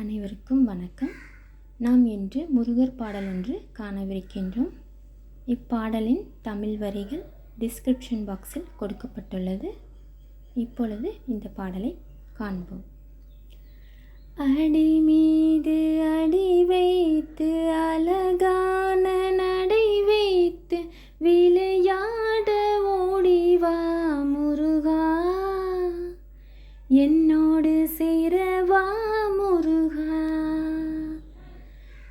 அனைவருக்கும் வணக்கம். நாம் இன்று முருகர் பாடல் ஒன்று காணவிருக்கின்றோம். இப்பாடலின் தமிழ் வரிகள் டிஸ்கிரிப்ஷன் பாக்ஸில் கொடுக்கப்பட்டுள்ளது. இப்பொழுது இந்த பாடலை காண்போம். அடி மீது அடி வைத்து அழகான நடை வைத்து விளையாட ஓடிவா முருகா. என்னோடு சே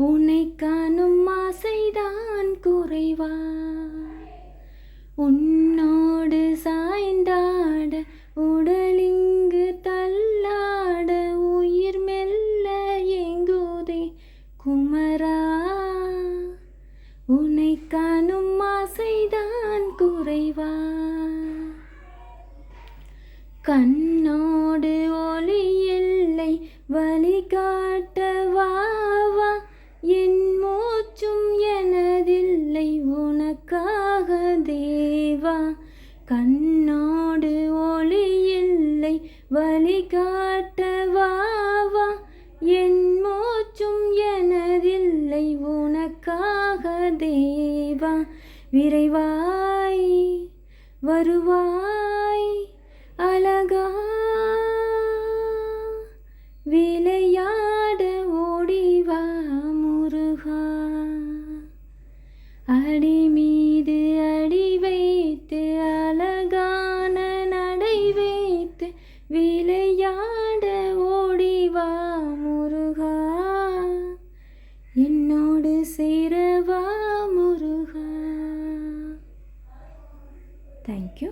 உன்னை காணும் ஆசைதான் குறைவா. உன்னோடு சாய்ந்தாட உடலிங்கு தள்ளாட உயிர் மெல்ல எங்குதே குமரா. உன்னை காணும் ஆசைதான் குறைவா. கண்ணோடு ஒளி இல்லை வழிகாட்ட உனக்காக தேவா கண்ணோடு ஒளி இல்லை வழி காட்டவாவா என் மூச்சும் எனதில்லை உனக்காக தேவா விரைவாய் வருவாய் அழகா விளையாட ஓடிவா முருகா. அடி மீது அடி வைத்து அழகான நடை வைத்து விளையாட ஓடிவா முருகா. என்னோடு சேரவா முருகா. தேங்க்யூ